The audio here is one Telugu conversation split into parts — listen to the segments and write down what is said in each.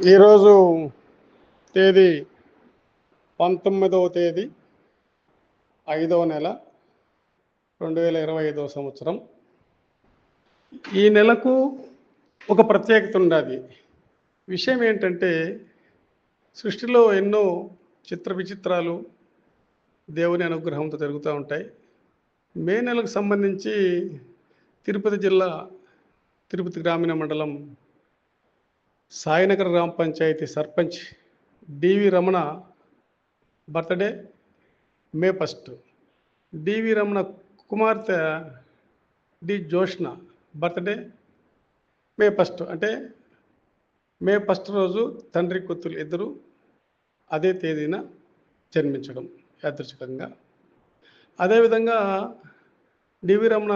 ఈరోజు తేదీ పంతొమ్మిదవ తేదీ ఐదవ నెల రెండు వేల ఇరవై ఐదవ సంవత్సరం. ఈ నెలకు ఒక ప్రత్యేకత ఉండాలి విషయం ఏంటంటే సృష్టిలో ఎన్నో చిత్ర విచిత్రాలు దేవుని అనుగ్రహంతో జరుగుతూ ఉంటాయి. మే నెలకు సంబంధించి తిరుపతి జిల్లా తిరుపతి గ్రామీణ మండలం సాయినగర్ గ్రామ panchayat sarpanch D V Ramana birthday May first. D V Ramana కుమార్తె D. Joshna birthday May first. అంటే మే ఫస్ట్ రోజు తండ్రి కూతురు ఇద్దరు అదే తేదీన జన్మించడం యాదృచ్ఛికంగా. అదేవిధంగా డివి రమణ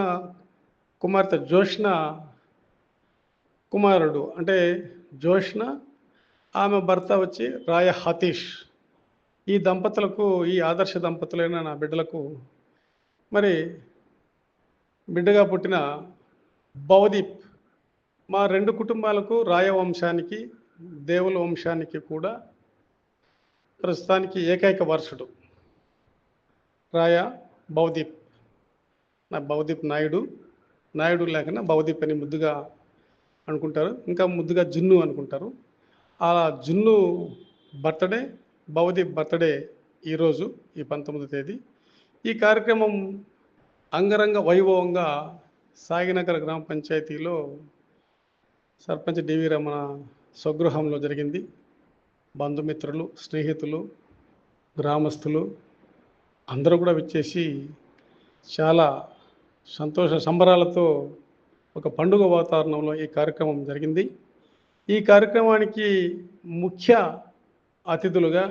కుమార్తె జోష్న కుమారుడు అంటే జోష్న ఆమె భర్త వచ్చి రాయ హతీష్. ఈ దంపతులకు ఈ ఆదర్శ దంపతులైన నా బిడ్డలకు మరి బిడ్డగా పుట్టిన భవదీప్ మా రెండు కుటుంబాలకు రాయ వంశానికి దేవుల వంశానికి కూడా ప్రస్తుతానికి ఏకైక వారసుడు రాయ భవదీప్ నా భవదీప్ నాయుడు. నాయుడు లేకన్నా భవదీప్ అని ముద్దుగా అనుకుంటారు. ఇంకా ముద్దుగా జున్ను అనుకుంటారు. ఆ జున్ను బర్త్డే భవతి బర్త్డే ఈరోజు ఈ పంతొమ్మిదో తేదీ. ఈ కార్యక్రమం అంగరంగ వైభవంగా సాగినగర్ గ్రామ పంచాయతీలో సర్పంచ్ డివి రమణ స్వగృహంలో జరిగింది. బంధుమిత్రులు స్నేహితులు గ్రామస్తులు అందరూ కూడా వచ్చేసి చాలా సంతోష సంబరాలతో ఒక పండుగ వాతావరణంలో ఈ కార్యక్రమం జరిగింది. ఈ కార్యక్రమానికి ముఖ్య అతిథులుగా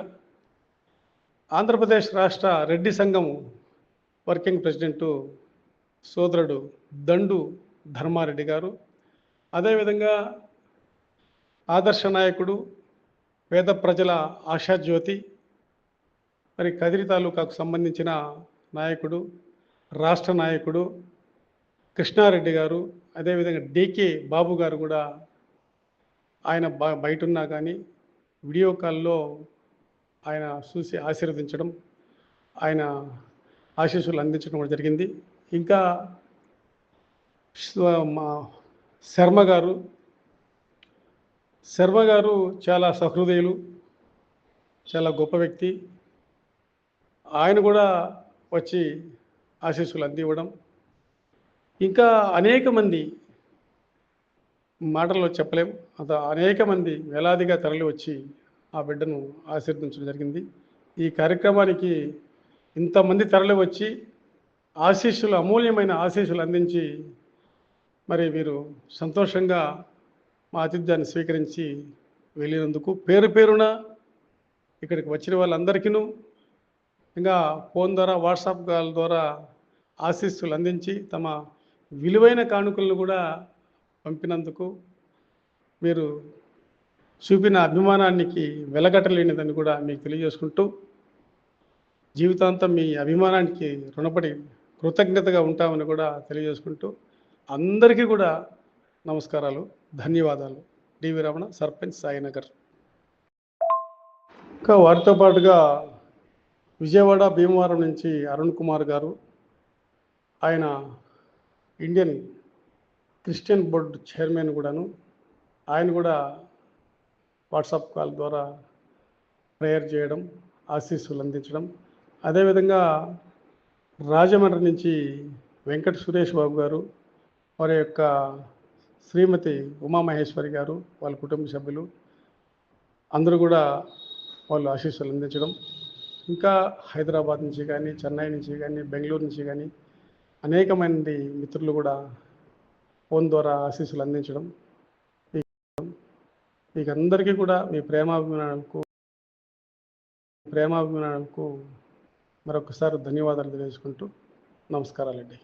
ఆంధ్రప్రదేశ్ రాష్ట్ర రెడ్డి సంఘం వర్కింగ్ ప్రెసిడెంటు సోదరుడు దండు ధర్మారెడ్డి గారు అదేవిధంగా ఆదర్శ నాయకుడు పేద ప్రజల ఆశాజ్యోతి మరి కదిరి తాలూకాకు సంబంధించిన నాయకుడు రాష్ట్ర నాయకుడు కృష్ణారెడ్డి గారు అదేవిధంగా డీకే బాబు గారు కూడా ఆయన బయట ఉన్నా కానీ వీడియో కాల్లో ఆయన చూసి ఆశీర్వదించడం ఆయన ఆశీస్సులు అందించడం కూడా జరిగింది. ఇంకా మా శర్మ గారు శర్మ గారు చాలా సహృదయులు చాలా గొప్ప వ్యక్తి. ఆయన కూడా వచ్చి ఆశీస్సులు అందివ్వడం ఇంకా అనేక మంది మాటల్లో చెప్పలేం. అంత అనేక మంది వేలాదిగా తరలి వచ్చి ఆ బిడ్డను ఆశీర్వదించడం జరిగింది. ఈ కార్యక్రమానికి ఇంతమంది తరలి వచ్చి ఆశీస్సులు అమూల్యమైన ఆశీస్సులు అందించి మరి వీరు సంతోషంగా మా ఆతిథ్యాన్ని స్వీకరించి వెళ్ళినందుకు పేరు పేరున ఇక్కడికి వచ్చిన వాళ్ళందరికీను ఇంకా ఫోన్ ద్వారా వాట్సాప్ కాల్ ద్వారా ఆశీస్సులు అందించి తమ విలువైన కానుకలను కూడా పంపినందుకు మీరు చూపిన అభిమానానికి వెలగట్టలేనిదని కూడా మీకు తెలియజేసుకుంటూ జీవితాంతం మీ అభిమానానికి రుణపడి కృతజ్ఞతగా ఉంటామని కూడా తెలియజేసుకుంటూ అందరికీ కూడా నమస్కారాలు ధన్యవాదాలు. D V Ramana sarpanch Sainagar. ఇంకా వారితో పాటుగా విజయవాడ భీమవరం నుంచి అరుణ్ కుమార్ గారు ఆయన ఇండియన్ క్రిస్టియన్ బోర్డు చైర్మన్ కూడాను. ఆయన కూడా వాట్సాప్ కాల్ ద్వారా ప్రేయర్ చేయడం ఆశీస్సులు అందించడం. అదేవిధంగా రాజమండ్రి నుంచి వెంకట సురేష్ బాబు గారు వారి యొక్క శ్రీమతి ఉమామహేశ్వరి గారు వాళ్ళ కుటుంబ సభ్యులు అందరూ కూడా వాళ్ళు ఆశీస్సులు అందించడం. ఇంకా హైదరాబాద్ నుంచి కానీ చెన్నై నుంచి కానీ బెంగళూరు నుంచి కానీ అనేక మంది మిత్రులు కూడా ఫోన్ ద్వారా ఆశీస్సులు అందించడం మీకు- మీకు అందరికీ కూడా మీ ప్రేమాభిమానాలకు ప్రేమాభిమానాలకు మరొకసారి ధన్యవాదాలు తెలియజేసుకుంటూ నమస్కారాలండి.